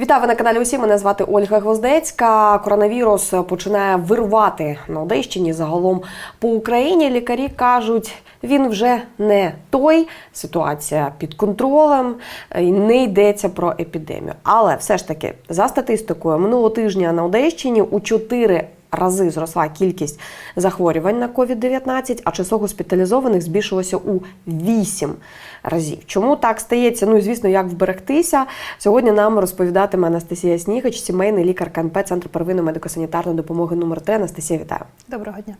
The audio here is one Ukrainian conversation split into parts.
Вітаю ви на каналі. Усі мене звати Ольга Гвоздецька. Коронавірус починає вирвати на Одещині. Загалом по Україні лікарі кажуть, він вже не той. Ситуація під контролем, і не йдеться про епідемію. Але все ж таки, за статистикою, минулого тижня на Одещині у 4 рази зросла кількість захворювань на COVID-19, а число госпіталізованих збільшилося у 8 разів. Чому так стається? Ну і звісно, як вберегтися. Сьогодні нам розповідатиме Анастасія Снігач, сімейний лікар КНП Центру первинної медико-санітарної допомоги номер 3 Анастасія, вітаю. Доброго дня.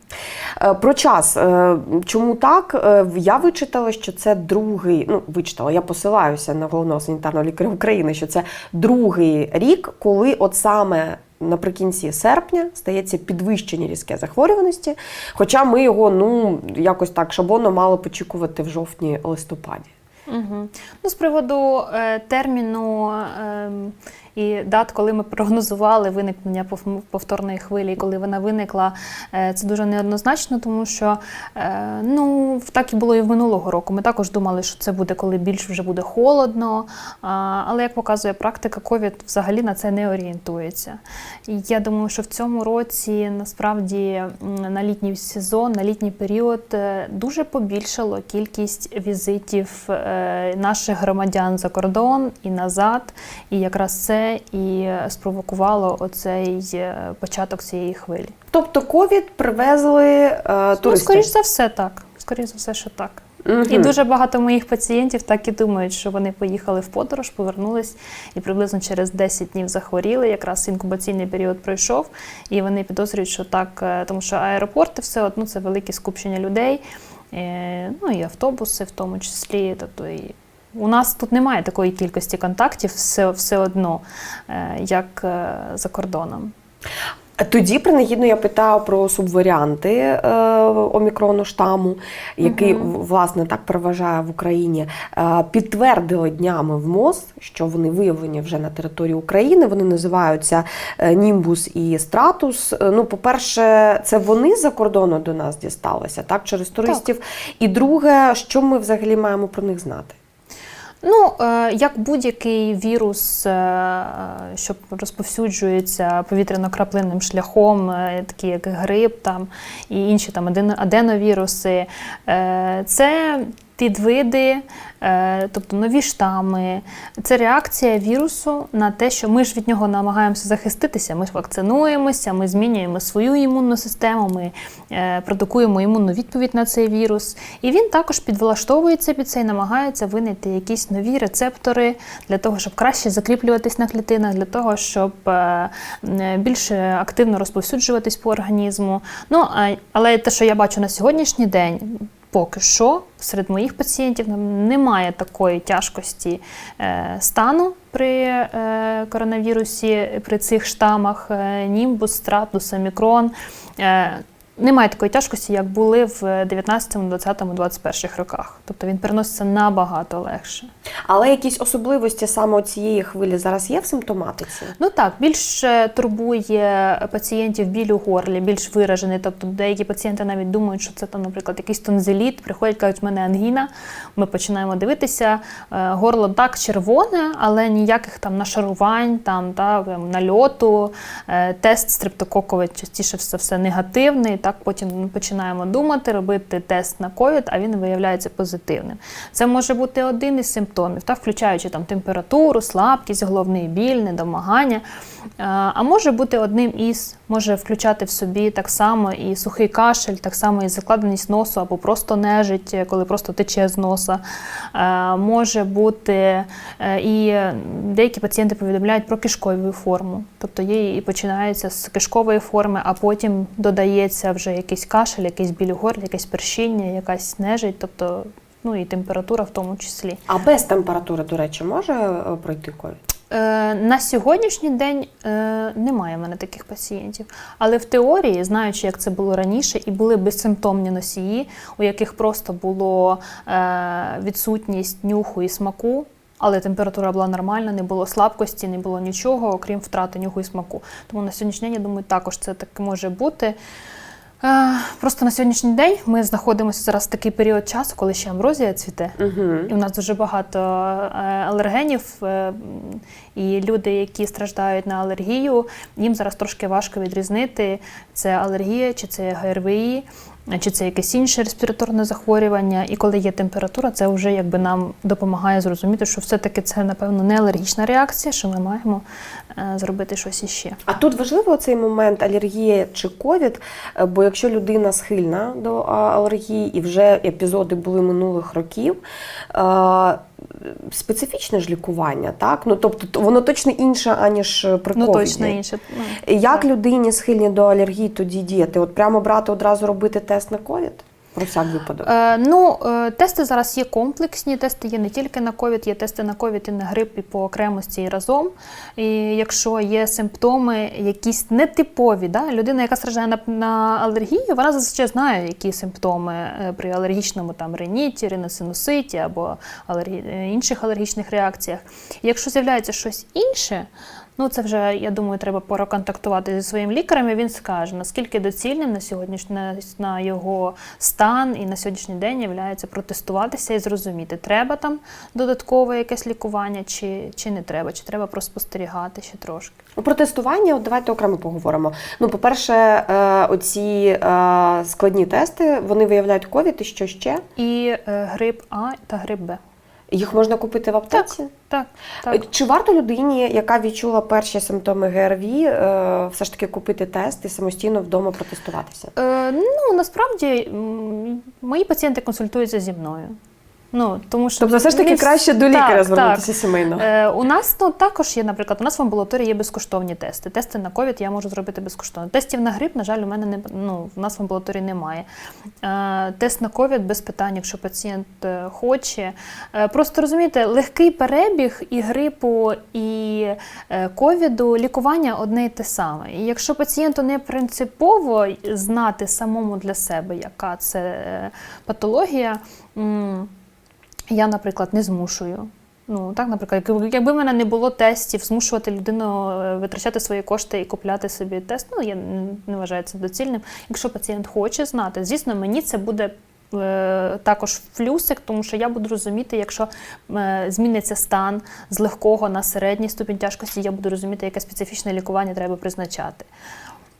Е, Про час. Е, Чому так? Е, Я вичитала, що це другий. Ну, вичитала, я посилаюся на головного санітарного лікаря України, що це другий рік, коли от саме. Наприкінці серпня стається підвищення різке захворюваності, хоча ми його ну якось так шаблонно мали очікувати в жовтні-листопаді. Угу. Ну, з приводу е, терміну е, і дат, коли ми прогнозували виникнення повторної хвилі, коли вона виникла, е, це дуже неоднозначно, тому що е, ну, так і було і в минулого року. Ми також думали, що це буде, коли більш вже буде холодно. Але як показує практика, ковід взагалі на це не орієнтується. І я думаю, що в цьому році насправді на літній сезон, на літній період е, дуже побільшало кількість візитів наших громадян за кордон і назад. І якраз це і спровокувало оцей е, початок цієї хвилі. Тобто ковід привезли е, Ну, скоріш за все, так. Скоріш за все, що так. Мгм. І дуже багато моїх пацієнтів так і думають, що вони поїхали в подорож, повернулись і приблизно через 10 днів захворіли. Якраз інкубаційний період пройшов, і вони підозрюють, що так, е, тому що аеропорти все одно це велике скупчення людей, е, ну і автобуси в тому числі. Тобто і у нас тут немає такої кількості контактів все, все одно, е, як е, за кордоном. Тоді принагідно я питаю про субваріанти е, омікрону штаму, який в- власне так переважає в Україні. Е, підтвердили днями в МОЗ, що вони виявлені вже на території України. Вони називаються е, Німбус і Стратус. Ну, по-перше, це вони з-за кордону до нас дісталися, так через туристів. І друге, що ми взагалі маємо про них знати? Ну, е, як будь-який вірус, е, що розповсюджується повітряно-краплинним шляхом, е, такі як грип там, і інші там аденовіруси, це підвиди, е, тобто нові штами. Це реакція вірусу на те, що ми ж від нього намагаємося захиститися. Ми ж вакцинуємося, ми змінюємо свою імунну систему, ми е, продукуємо імунну відповідь на цей вірус. І він також підвлаштовується під це і намагається винайти якісь нові рецептори для того, щоб краще закріплюватись на клітинах, для того, щоб е, більше активно розповсюджуватись по організму. Ну, але те, що я бачу на сьогоднішній день, Поки що серед моїх пацієнтів немає такої тяжкості е, стану при е, коронавірусі, при цих штамах е, німбус, стратус, омікрон. Немає такої тяжкості, як були в 19, 20, 21 роках. Тобто він переноситься набагато легше. Але якісь особливості саме цієї хвилі зараз є в симптоматиці? Ну так, більше турбує пацієнтів біль у горлі, більш виражений. Тобто деякі пацієнти навіть думають, що це там, наприклад, якийсь тонзиліт, приходять, кажуть, в мене ангіна. Ми починаємо дивитися. е, Горло так червоне, але ніяких там нашарувань, там та нальоту. Е, Тест стрептококовий частіше все, все негативний. Так потім починаємо думати, робити тест на ковід, а він виявляється позитивним. Це може бути один із симптомів, та включаючи там температуру, слабкість, головний біль, недомагання. Е, А може бути одним із, може включати в собі так само і сухий кашель, так само і закладеність носу, або просто нежить, коли просто тече з носа. Е, Може бути е, і деякі пацієнти повідомляють про кишкову форму. Тобто є і починається з кишкової форми, а потім додається вже якийсь кашель, якийсь біль у горлі, якесь першіння, якась нежить, тобто ну і температура в тому числі. А без температури, до речі, може е, пройти ковід? Е, На сьогоднішній день е, немає в мене таких пацієнтів. Але в теорії, знаючи, як це було раніше, і були безсимптомні носії, у яких просто було е, відсутність нюху і смаку. Але температура була нормальна, не було слабкості, не було нічого, окрім втрати нюху і смаку. Тому на сьогоднішній день, я думаю, також це так може бути. Просто на сьогоднішній день ми знаходимося зараз в такий період часу, коли ще амброзія цвіте. Угу. І у нас дуже багато е, алергенів, е, і люди, які страждають на алергію, їм зараз трошки важко відрізнити, це алергія, чи це ГРВІ, чи це якесь інше респіраторне захворювання. І коли є температура, це вже якби нам допомагає зрозуміти, що все-таки це, напевно, не алергічна реакція, що ми маємо е, зробити щось іще. А тут важливо цей момент алергія чи ковід, е, бо якщо людина схильна до алергії і вже епізоди були минулих років, е, специфічне ж лікування, так? Ну тобто воно точно інше, аніж при Ну точно інше. Ну, Як людині схильні до алергії тоді діяти? От прямо брати одразу робити тест на ковід? Про всяк випадок. Е, ну, е, тести зараз є комплексні. Тести є не тільки на ковід, є тести на ковід і на грип, і по окремості і разом. І якщо є симптоми якісь нетипові, да? людина, яка страждає на, на алергію, вона зазвичай знає, які симптоми е, при алергічному там реніті, риносинуситі або алергі... е, інших алергічних реакціях. Якщо з'являється щось інше. Ну, це вже, я думаю, треба проконтактувати зі своїм лікарем, і він скаже, наскільки доцільним на сьогоднішній на, його стан і на сьогоднішній день є протестуватися і зрозуміти, треба там додаткове якесь лікування, чи, чи не треба, чи треба проспостерігати ще трошки. Про тестування, от давайте окремо поговоримо. Ну, по-перше, е, оці е, складні тести вони виявляють ковід і що ще? І е, грип А та грип Б. Їх можна купити в аптеці? Так, так. Чи варто людині, яка відчула перші симптоми ГРВІ, е, все ж таки купити тест і самостійно вдома протестуватися? Е, ну, насправді, мої пацієнти консультуються зі мною. Ну, тому що Тобто, все ж таки вс- краще до лікаря Так, звернутися так. сімейно. Е, у нас ну, також є, наприклад, у нас в амбулаторії є безкоштовні тести. Тести на ковід я можу зробити безкоштовно. Тестів на грип, на жаль, у мене не ну, в нас в амбулаторії немає. Е, тест на ковід без питань, якщо пацієнт е, хоче. Е, просто розумієте, легкий перебіг і грипу, і е, ковіду, лікування одне і те саме. І якщо пацієнту не принципово знати самому для себе, яка це е, патологія. Я, наприклад, не змушую. Ну так, наприклад, якби- в мене не було тестів, змушувати людину е, витрачати свої кошти і купляти собі тест, ну я не- вважаю це доцільним. Якщо пацієнт хоче знати, звісно, мені це буде. е, Також плюсик, тому що я буду розуміти, якщо е, зміниться стан з легкого на середній ступінь тяжкості, я буду розуміти, яке специфічне лікування треба призначати.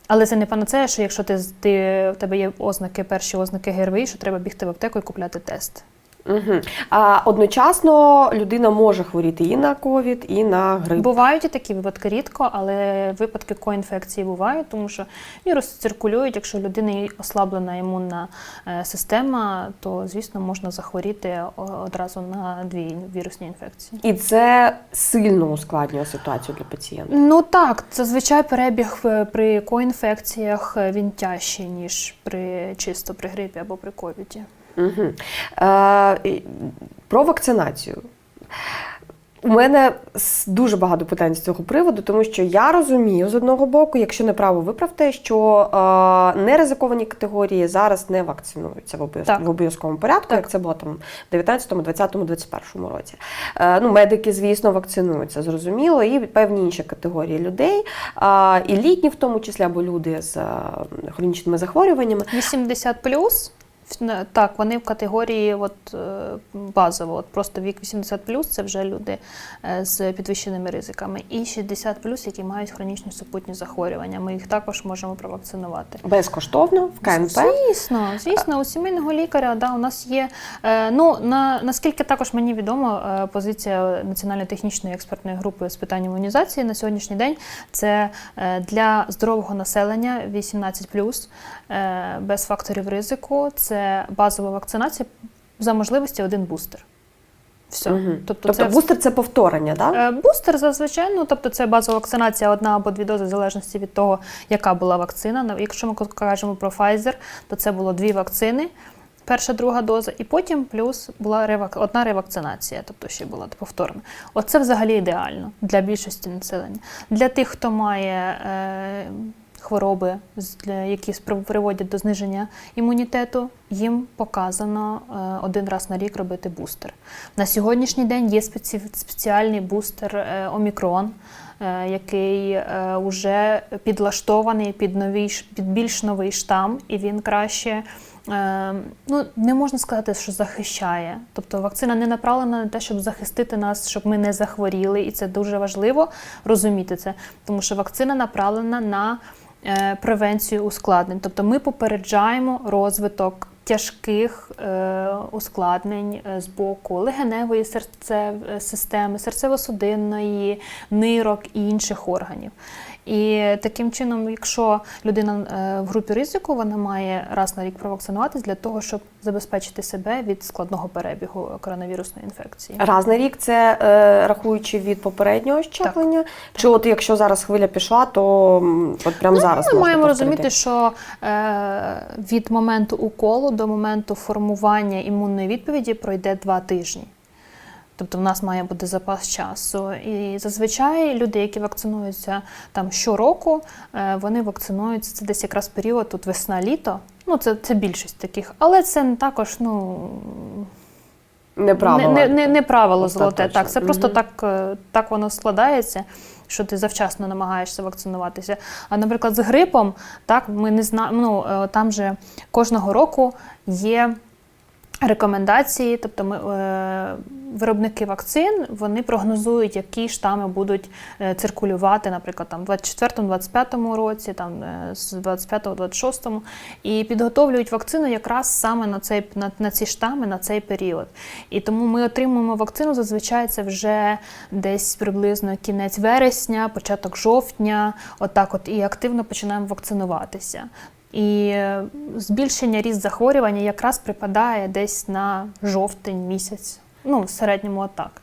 Але це не панацея, що якщо ти, ти, в тебе є ознаки, перші ознаки ГРВІ, що треба бігти в аптеку і купляти тест. Угу. А одночасно людина може хворіти і на ковід, і на грип. Бувають і такі випадки рідко, але випадки коінфекції бувають, тому що віруси циркулюють. Якщо у людини ослаблена імунна е, система, то звісно можна захворіти одразу на дві вірусні інфекції. І це сильно ускладнює ситуацію для пацієнта. Ну так, зазвичай перебіг е, при коінфекціях е, він тяжчий, ніж при чисто при грипі або при ковіді. Угу. Е, про вакцинацію. У мене дуже багато питань з цього приводу, тому що я розумію з одного боку, якщо неправо виправте, що е, неризиковані категорії зараз не вакцинуються в, обов'яз- в обов'язковому порядку, Так. як це було там в 19, 20, 21 році. Е, ну, медики, звісно, вакцинуються, зрозуміло, і певні інші категорії людей, е, і літні, в тому числі, або люди з е, хронічними захворюваннями. 80 плюс. Так, вони в категорії от, е, базово, от просто вік 80 плюс це вже люди е, з підвищеними ризиками. І 60 плюс, які мають хронічні супутні захворювання. Ми їх також можемо провакцинувати. Безкоштовно в КНП. Звісно, звісно, у сімейного лікаря да, у нас є. Е, ну, на, наскільки також мені відомо, позиція Національної технічної експертної групи з питань імунізації на сьогоднішній день це для здорового населення 18 е, без факторів ризику. Це базова вакцинація за можливості один бустер. Все. Мгм. Тобто, Тобто це бустер це повторення, так? Е, Бустер зазвичай, ну тобто це базова вакцинація, одна або дві дози, в залежності від того, яка була вакцина. Якщо ми кажемо про Pfizer, то це було дві вакцини. Перша, друга доза, і потім плюс була ревак... одна ревакцинація, тобто ще була повторна. Оце взагалі ідеально для більшості населення. Для тих, хто має е... хвороби, які приводять до зниження імунітету, їм показано е, один раз на рік робити бустер. На сьогоднішній день є спеціальний бустер е, Омікрон. е, який вже підлаштований під новий під більш новий штам, і він краще. Ну, не можна сказати, що захищає. Тобто вакцина не направлена на те, щоб захистити нас, щоб ми не захворіли, і це дуже важливо розуміти це, тому що вакцина направлена на превенцію ускладнень. Тобто ми попереджаємо розвиток тяжких е, ускладнень е, з боку легеневої серцевої системи, серцево-судинної, нирок і інших органів. І таким чином, якщо людина е, в групі ризику, вона має раз на рік провакцинуватись для того, щоб забезпечити себе від складного перебігу коронавірусної інфекції. Раз на рік це е, рахуючи від попереднього щеплення. Чи от якщо зараз хвиля пішла, то от прямо зараз Ми можна маємо повторити? розуміти, що е, від моменту уколу до моменту формування імунної відповіді пройде два тижні. Тобто в нас має бути запас часу. І зазвичай люди, які вакцинуються там щороку, е, вони вакцинуються це десь якраз період тут весна-літо. Ну, це, це більшість таких, але це також ну, не правило. не, не, не, не правило золоте. Так, це просто так, е, так воно складається, що ти завчасно намагаєшся вакцинуватися. А, наприклад, з грипом, так, ми не знаємо, ну, е, там же кожного року є. Рекомендації, тобто ми, е, виробники вакцин вони прогнозують, які штами будуть е, циркулювати, наприклад, там в 24-25 році, там е, з 25-26, і підготовлюють вакцину якраз саме на цей на, на ці штами на цей період. І тому ми отримуємо вакцину зазвичай це вже десь приблизно кінець вересня, початок жовтня, отак, от і активно починаємо вакцинуватися. І збільшення ріст захворювання якраз припадає десь на жовтень місяць. Ну, в середньому отак.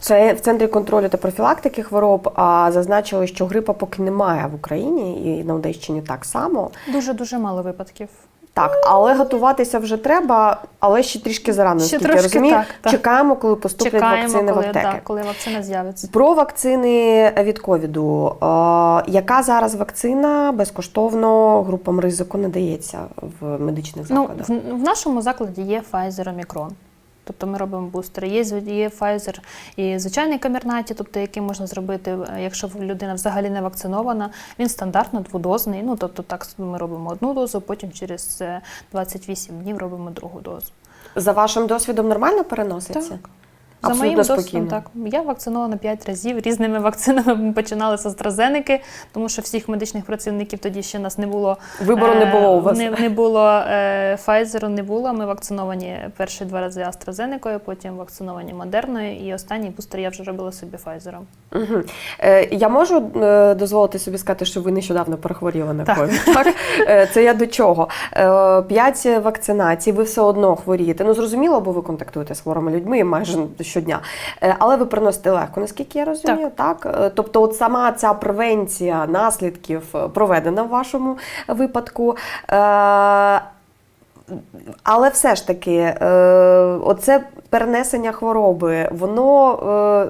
Це в центрі контролю та профілактики хвороб а, зазначили, що грипа поки немає в Україні і на Одещині так само. Дуже дуже мало випадків. Так, але готуватися вже треба, але ще трішки зарано, Ще трошки, я розумію. так, так. Чекаємо, коли поступлять Чекаємо, вакцини в аптеки. Так, коли вакцина з'явиться. Про вакцини від ковіду. Е, яка зараз вакцина безкоштовно групам ризику надається в медичних Ну, закладах? в, в нашому закладі є Pfizer Omicron. Тобто ми робимо бустери. Є, є Pfizer і звичайний камернаті, тобто який можна зробити, е, якщо людина взагалі не вакцинована. Він стандартно дводозний. Ну тобто так ми робимо одну дозу, потім через е, 28 днів робимо другу дозу. За вашим досвідом нормально переноситься? Так. За моїм досвідом, так. Я вакцинована 5 разів різними вакцинами. Ми починали з AstraZeneca, тому що всіх медичних працівників тоді ще нас не було. Вибору не було у вас. Не, не було е, Pfizer, не було. Ми вакциновані перші два рази AstraZeneca, потім вакциновані Модерною, і останній бустер я вже робила собі Pfizer. Угу. Е, я можу е, дозволити собі сказати, що ви нещодавно перехворіли на Так. ковід. Так? Е, це я до чого? Е, П'ять вакцинацій, ви все одно хворієте. Ну зрозуміло, бо ви контактуєте з хворими людьми майже щодня. Е, але ви приносите легко, наскільки я розумію, так? так? Тобто, от сама ця превенція наслідків е, проведена в вашому випадку. Е, але все ж таки, е, оце перенесення хвороби, воно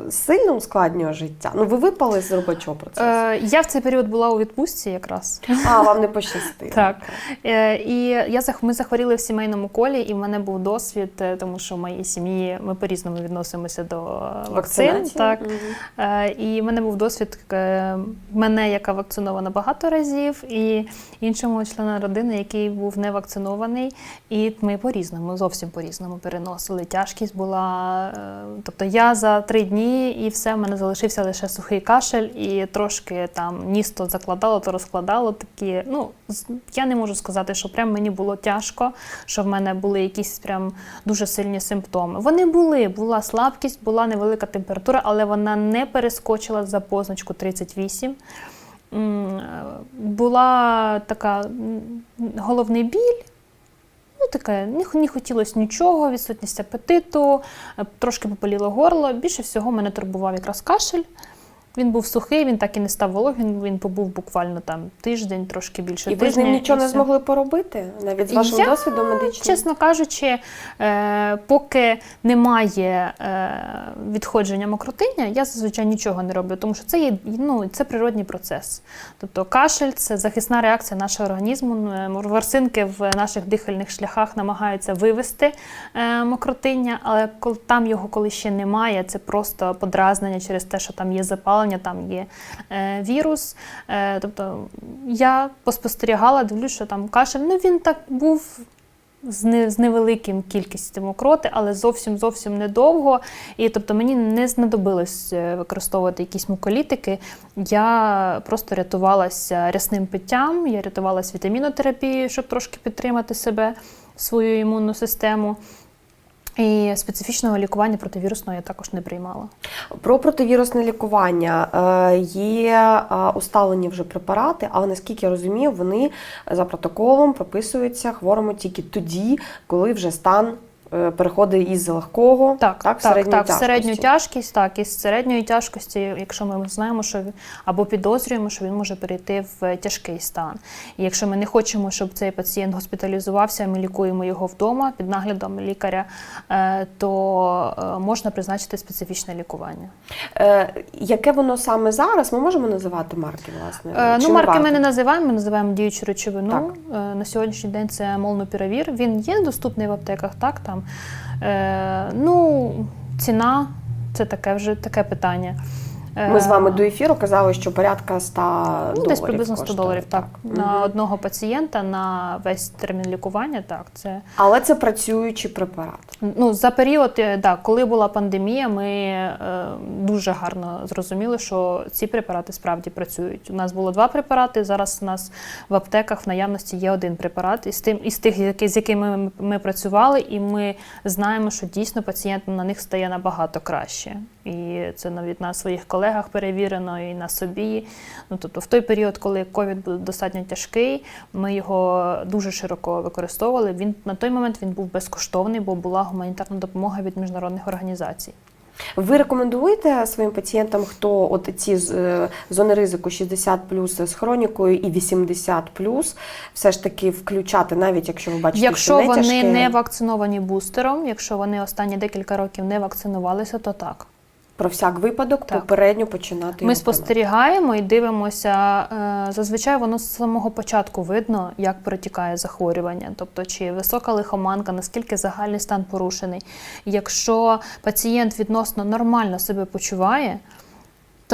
е, сильно ускладнює життя. Ну, ви випали з робочого процесу. Е, я в цей період була у відпустці якраз. А, вам не пощастило. Так. Е, І я ми захворіли в сімейному колі, і в мене був досвід, е, тому що в моїй сім'ї ми по-різному відносимося до вакцин. Так. Мгм. Е, І в мене був досвід е, мене, яка вакцинована багато разів, і іншому члена родини, який був не вакцинований. І ми по-різному, зовсім по-різному переносили. Тяжкість була. е, Тобто я за три дні і все, в мене залишився лише сухий кашель, і трошки там ніс то закладало, то розкладало. Такі, ну, я не можу сказати, що прям мені було тяжко, що в мене були якісь прям дуже сильні симптоми. Вони були, була слабкість, була невелика температура, але вона не перескочила за позначку 38. Е, Була така головний біль. Таке, не хотілося нічого, відсутність апетиту, е, трошки попаліло горло. Більше всього мене турбував якраз кашель. Він був сухий, він так і не став вологим, він побув буквально там тиждень, трошки більше І ви з ним нічого не змогли поробити? Навіть з вашим Я, досвідом медичним? Чесно кажучи, е, поки немає е, відходження мокротиння, я зазвичай нічого не роблю, тому що це є ну, це природній процес. Тобто кашель це захисна реакція нашого організму. Е, Ворсинки в наших дихальних шляхах намагаються вивести мокротиння, але там його коли ще немає, це просто подразнення через те, що там є запалення. Запалення, там є е, вірус. Е, тобто я поспостерігала, дивлюсь, що там кашель. Ну він так був. З невеликим кількістю мокроти, але зовсім зовсім недовго. І тобто мені не знадобилось е, використовувати якісь муколітики. Я просто рятувалася рясним питтям, я рятувалася вітамінотерапією, щоб трошки підтримати себе, свою імунну систему. І специфічного лікування противірусного я також не приймала. Про противірусне лікування Е, є е, усталені вже препарати, але наскільки я розумію, вони за протоколом прописуються хворому тільки тоді, коли вже стан переходить із легкого Так, так, в середню так, тяжкості. середню тяжкість, так, із середньої тяжкості, якщо ми знаємо, що він- або підозрюємо, що він може перейти в тяжкий стан. І якщо ми не хочемо, щоб цей пацієнт госпіталізувався, ми лікуємо його вдома під наглядом лікаря, е, то е, можна призначити специфічне лікування. Е, Яке воно саме зараз? Ми можемо називати марки, власне? Е, Ну, марки ми не називаємо, ми називаємо діючу речовину. Так. Е, На сьогоднішній день це молнупіравір. Він є доступний в аптеках, так там. Е, ну, ціна це таке вже таке питання. Е, Ми з вами до ефіру казали, що порядка 100 ну, доларів десь приблизно 100 коштує, доларів. Так, на Мгм. одного пацієнта на весь термін лікування. Так, це Але це працюючий препарат. Ну, за період, е, да, коли була пандемія, ми е, дуже гарно зрозуміли, що ці препарати справді працюють. У нас було два препарати. Зараз у нас в аптеках в наявності є один препарат із тим, із тих, які- з якими ми, ми працювали, і ми знаємо, що дійсно пацієнт на них стає набагато краще. І це навіть на своїх колегах перевірено, і на собі. Ну тобто, в той період, коли ковід був достатньо тяжкий, ми його дуже широко використовували. Він на той момент він був безкоштовний, бо була гуманітарна допомога від міжнародних організацій. Ви рекомендуєте своїм пацієнтам, хто от ці е, зони ризику 60 з хронікою і 80 все ж таки включати, навіть якщо ви бачите, якщо що не вони тяжке? не вакциновані бустером, якщо вони останні декілька років не вакцинувалися, то так. Про всяк випадок Так. попередньо починати Ми спостерігаємо і дивимося. е, Зазвичай воно з самого початку видно, як протікає захворювання, тобто чи висока лихоманка, наскільки загальний стан порушений. Якщо пацієнт відносно нормально себе почуває,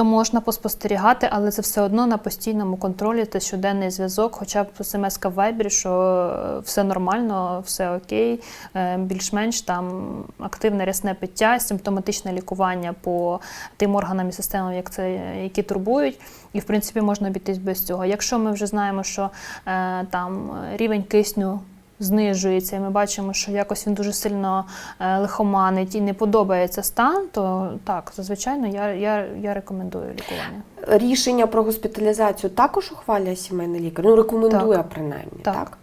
то можна поспостерігати, але це все одно на постійному контролі, це щоденний зв'язок, хоча б смс в вайбері, що е, все нормально, все окей, е, більш-менш там активне рясне пиття, симптоматичне лікування по тим органам і системам, як це, які турбують. І в принципі можна обійтись без цього. Якщо ми вже знаємо, що е, там рівень кисню знижується, і ми бачимо, що якось він дуже сильно е, лихоманить і не подобається стан, то так, зазвичай я, я, я рекомендую лікування. Рішення про госпіталізацію також ухвалює сімейний лікар. Ну рекомендує принаймні. Так. Так,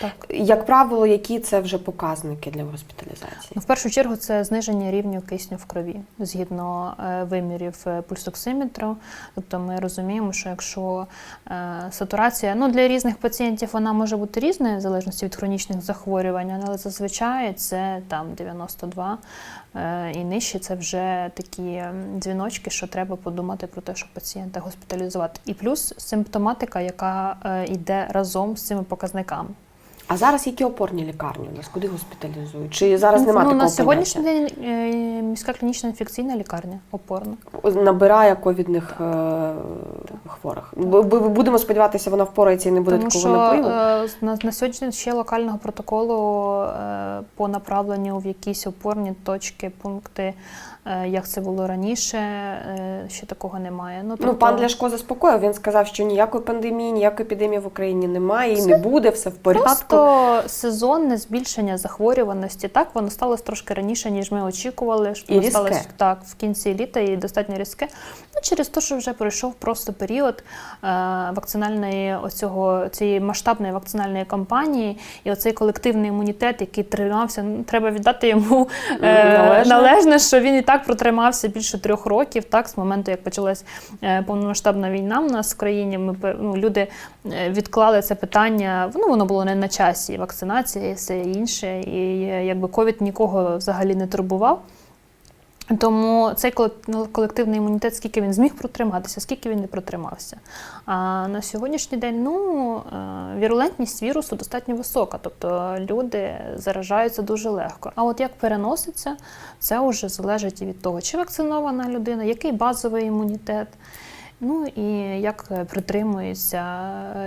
так. Як правило, які це вже показники для госпіталізації? Ну, в першу чергу це зниження рівню кисню в крові згідно е, вимірів е, пульсоксиметру. Тобто ми розуміємо, що якщо е, сатурація ну, для різних пацієнтів вона може бути різною в залежності від хронічних захворювань, але зазвичай це там 92 е, і нижче це вже такі дзвіночки, що треба подумати про те, щоб пацієнта госпіталізувати. І плюс симптоматика, яка йде разом з цими показниками. А зараз які опорні лікарні у нас? Куди госпіталізують? Чи зараз немає ну, такого на сьогоднішній день е, міська клінічна інфекційна лікарня опорна. набирає ковідних е, хворих. Будемо сподіватися, вона впорається і не буде Тому такого напливу. е, на, на сьогодні ще локального протоколу по направленню в якісь опорні точки, пункти, як це було раніше, е, ще такого немає. Ну, тобто- пан Ляшко заспокоїв. Він сказав, що ніякої пандемії, ніякої епідемії в Україні немає і не буде, все в порядку. Просто сезонне збільшення захворюваності. Так, воно сталося трошки раніше, ніж ми очікували. що І воно різке. сталося так в кінці літа і достатньо різке. Ну, через те, що вже пройшов просто період е, вакцинальної оцього цієї масштабної вакцинальної кампанії, і оцей колективний імунітет, який тримався, ну, треба віддати йому е, Належне. належне, що він і так протримався більше трьох років, так, з моменту, як почалась е, повномасштабна війна у нас в країні. Ми ну, люди е, відклали це питання. Ну воно було не на часі. Вакцинація і все інше. І е, якби ковід нікого взагалі не турбував. Тому цей ну, колективний імунітет, скільки він зміг протриматися, скільки він не протримався. А на сьогоднішній день ну, е, вірулентність вірусу достатньо висока, тобто люди заражаються дуже легко. А от як переноситься, це вже залежить від того, чи вакцинована людина, який базовий імунітет. Ну і як притримуються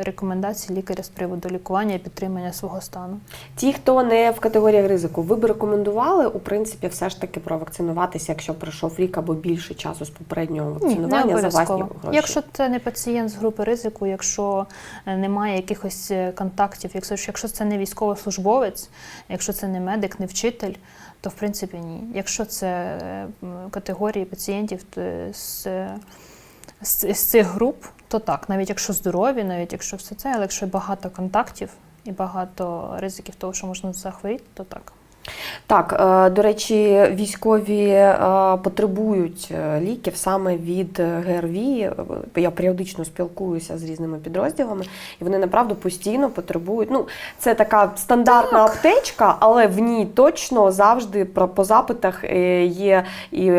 рекомендацій лікаря з приводу лікування і підтримання свого стану. Ті, хто не в категоріях ризику, ви б рекомендували у принципі все ж таки провакцинуватися, якщо пройшов рік або більше часу з попереднього Ні, не вакцинування за власні гроші. Якщо це не пацієнт з групи ризику, якщо е, немає якихось е, контактів, якщо, якщо це не військовослужбовець, якщо це не медик, не вчитель, то в принципі ні. Якщо це е, категорії пацієнтів з, з, з цих груп, то так, навіть якщо здорові, навіть якщо все це, але якщо багато контактів і багато ризиків того, що можна захворіти, то так. Так, е, до речі, військові е, потребують е, ліків саме від ГРВІ. Я періодично спілкуюся з різними підрозділами, і вони направду постійно потребують. Ну, це така стандартна аптечка, але в ній точно завжди по запитах є і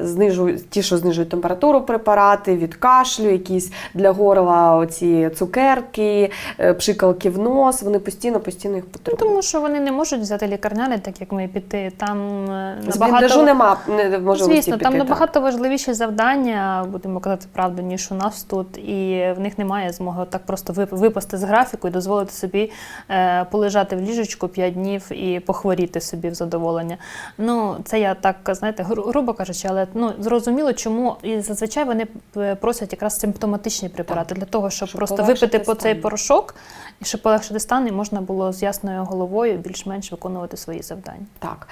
знижують ті, що знижують температуру препарати, від кашлю, якісь для горла оці цукерки, пшикалки в нос. Вони постійно, постійно їх Ну, потребують. тому що вони не можуть взяти лікарняний, так як ми піти. Там е, З нема не можливості Звісно, піти. там так. набагато важливіші завдання, будемо казати правду, ніж у нас тут, і в них немає змоги так просто випасти з графіку і дозволити собі е, полежати в ліжечку 5 днів і похворіти собі в задоволення. Ну, це я так, знаєте, грубо кажучи, але ну зрозуміло, чому і зазвичай вони е, просять якраз симптоматичні препарати для того, щоб, Щоб просто випити по цей порошок, і щоб полегшити стан, і можна було з ясною головою більш-менш виконувати свої завдання. Так.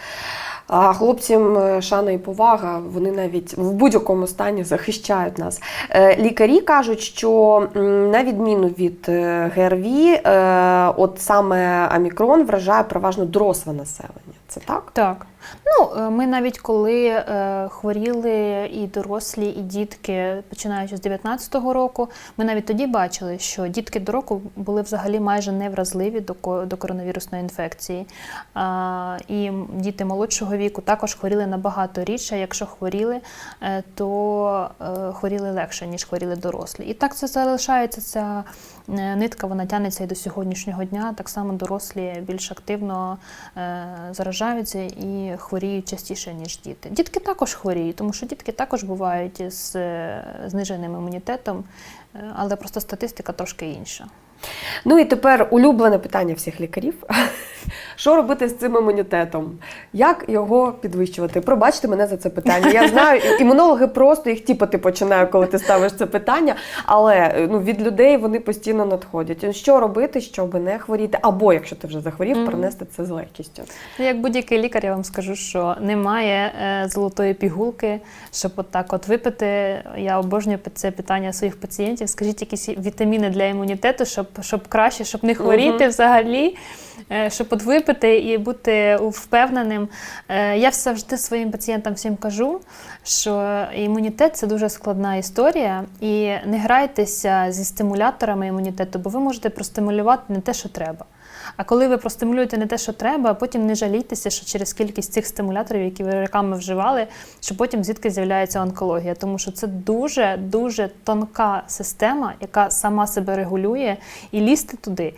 А хлопцям е, шана і повага, вони навіть в будь-якому стані захищають нас. Е, Лікарі кажуть, що на відміну від е, ГРВІ, от саме Амікрон вражає переважно доросле населення. Це так? Так. Ну, е, ми навіть коли е, хворіли і дорослі, і дітки, починаючи з 19-го року, ми навіть тоді бачили, що дітки до року були взагалі майже невразливі до, до коронавірусної інфекції. А, і діти молодшого віку також хворіли набагато рідше. Якщо хворіли, е, то е, хворіли легше, ніж хворіли дорослі. І так це залишається ця е, нитка, вона тягнеться і до сьогоднішнього дня. Так само дорослі більш активно е, заражаються і хворіють частіше, ніж діти. Дітки також хворіють, тому що дітки також бувають з е, зниженим імунітетом, е, але просто статистика трошки інша. Ну і тепер улюблене питання всіх лікарів. Що робити з цим імунітетом? Як його підвищувати? Пробачте мене за це питання. Я знаю, імунологи просто їх тіпати починають, коли ти ставиш це питання. Але ну, від людей вони постійно надходять. Що робити, щоб не хворіти? Або якщо ти вже захворів, Мгм. перенести це з легкістю. Ну, Як будь-який лікар, я вам скажу, що немає е, золотої пігулки, щоб от так от випити. Я обожнюю це питання своїх пацієнтів. Скажіть якісь вітаміни для імунітету, щоб, щоб краще, щоб не хворіти взагалі, е, щоб от випити і бути впевненим. Е, Я завжди своїм пацієнтам всім кажу, що імунітет це дуже складна історія, і не грайтеся зі стимуляторами імунітету, бо ви можете простимулювати не те, що треба. А коли ви простимулюєте не те, що треба, а потім не жалійтеся, що через кількість цих стимуляторів, які ви роками вживали, що потім звідки з'являється онкологія. Тому що це дуже дуже тонка система, яка сама себе регулює, і лізти туди.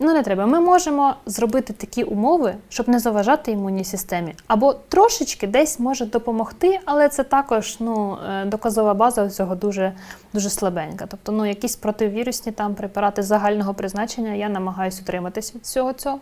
Ну, не треба. Ми можемо зробити такі умови, щоб не заважати імунній системі. Або трошечки десь може допомогти, але це також ну, е, доказова база цього дуже, дуже слабенька. Тобто, ну, якісь противірусні там препарати загального призначення я намагаюся утриматись від всього цього.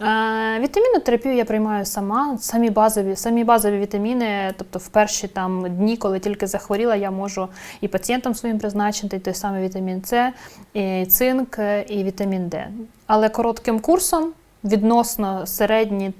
Е, Вітамінну терапію я приймаю сама. Самі базові, самі базові вітаміни, тобто в перші там дні, коли тільки захворіла, я можу і пацієнтам своїм призначити той самий вітамін С, і цинк, і вітамін Д. Але коротким курсом. Відносно середні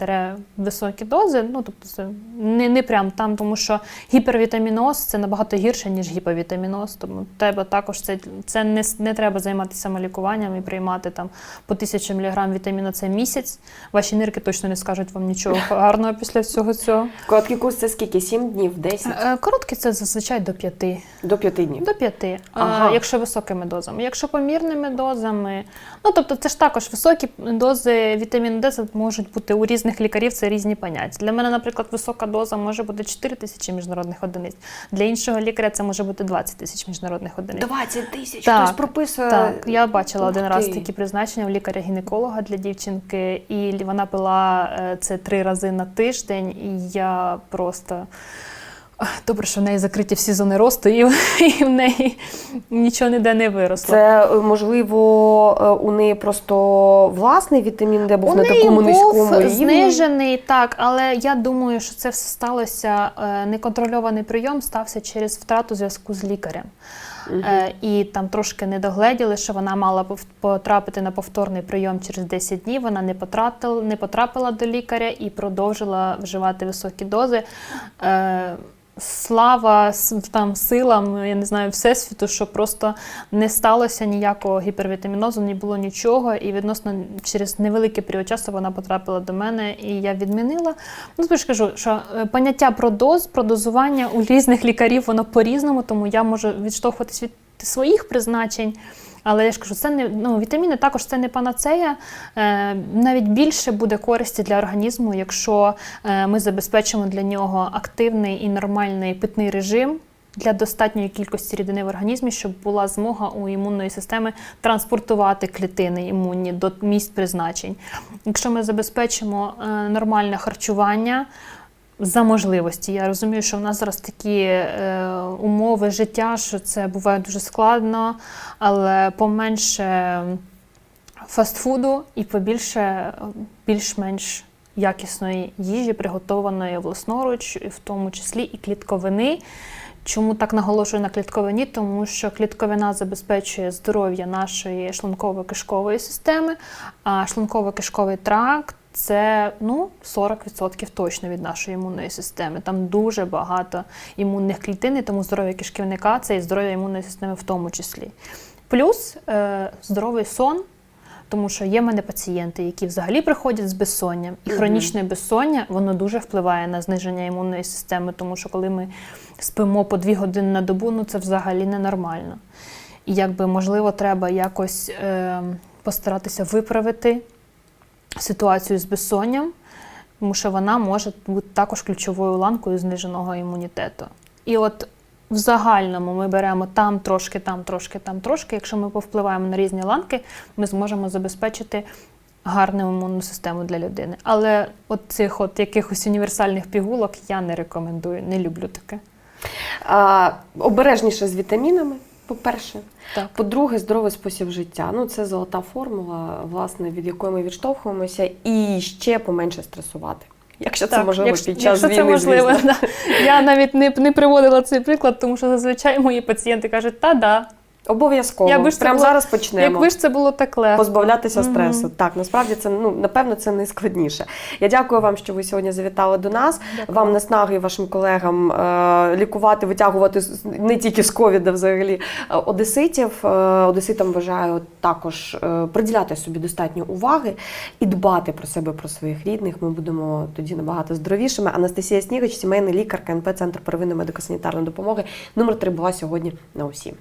високі дози, ну тобто це не, не прям там, тому що гіпервітаміноз це набагато гірше, ніж гіповітаміноз. Тому треба також це, це не, не треба займатися самолікуванням і приймати там по 1000 мг вітаміну С місяць. Ваші нирки точно не скажуть вам нічого гарного після всього цього. Короткий курс це скільки? 7 днів, 10? Е, Короткий це зазвичай до 5. До 5 днів. До п'яти, Ага. а, якщо високими дозами. Якщо помірними дозами, ну тобто це ж також високі дози вітаміну Д це можуть бути у різних лікарів це різні поняття. Для мене, наприклад, висока доза може бути 4 тисячі міжнародних одиниць. Для іншого лікаря це може бути 20 тисяч міжнародних одиниць. 20 тисяч Так, хтось прописує. Так, я бачила Ух один раз такі призначення у лікаря-гінеколога для дівчинки, і вона пила е, це три рази на тиждень, і я просто. Добре, що в неї закриті всі зони росту, і, і в неї нічого ніде не виросло. Це е, можливо е, у неї просто власний вітамін Д був У на неї такому був низькому рівні. знижений, так, але я думаю, що це все сталося. е, Неконтрольований прийом стався через втрату зв'язку з лікарем. Е, І там трошки не догледіли, що вона мала потрапити на повторний прийом через 10 днів. Вона не потратила, не потрапила до лікаря і продовжила вживати високі дози. Слава там силам, я не знаю, всесвіту, що просто не сталося ніякого гіпервітамінозу, не було нічого. І відносно через невеликий період часу вона потрапила до мене, і я відмінила. Ну, ж кажу, що е, поняття про доз, про дозування у різних лікарів воно по-різному, тому я можу відштовхуватись від своїх призначень. Але я ж кажу, це не ну, вітаміни також це не панацея. Е, навіть більше буде користі для організму, якщо е, ми забезпечимо для нього активний і нормальний питний режим для достатньої кількості рідини в організмі, щоб була змога у імунної системи транспортувати клітини імунні до місць призначень. Якщо ми забезпечимо е, нормальне харчування. За можливості. Я розумію, що в нас зараз такі е, умови життя, що це буває дуже складно, але поменше фастфуду і побільше більш-менш якісної їжі, приготованої власноруч, в тому числі і клітковини. Чому так наголошую на клітковині? Тому що клітковина забезпечує здоров'я нашої шлунково-кишкової системи, а шлунково-кишковий тракт це ну, 40% точно від нашої імунної системи. Там дуже багато імунних клітин, і тому здоров'я кишківника це і здоров'я імунної системи в тому числі. Плюс е, здоровий сон. Тому що є в мене пацієнти, які взагалі приходять з безсонням, і хронічне безсоння воно дуже впливає на зниження імунної системи, тому що коли ми спимо по дві години на добу, ну це взагалі ненормально. І якби можливо треба якось е, постаратися виправити ситуацію з безсонням, тому що вона може бути також ключовою ланкою зниженого імунітету. І от в загальному ми беремо там трошки, там трошки, там трошки. Якщо ми повпливаємо на різні ланки, ми зможемо забезпечити гарну імунну систему для людини. Але от цих от якихось універсальних пігулок я не рекомендую, не люблю таке. А, обережніше з вітамінами, по-перше. Так. По-друге, здоровий спосіб життя. Ну, це золота формула, власне, від якої ми відштовхуємося, і ще поменше стресувати. Якщо це можливо якщо, під час якщо війни, це можливо, да. я навіть не, не приводила цей приклад, тому що зазвичай мої пацієнти кажуть, та-да, Обов'язково. Якби ж це Прямо було- зараз почнемо. якби ж це було так легко. Позбавлятися Мгм. стресу. Так, насправді це ну напевно це найскладніше. Я дякую вам, що ви сьогодні завітали до нас. Дякую. Вам наснаги і вашим колегам е, лікувати, витягувати з- не тільки з ковіда, взагалі е, одеситів. Е, одеситам бажаю також е, приділяти собі достатньо уваги і дбати про себе, про своїх рідних. Ми будемо тоді набагато здоровішими. Анастасія Снігач, сімейний лікар КНП Центр первинної медико-санітарної допомоги. Номер 3 була сьогодні на усі.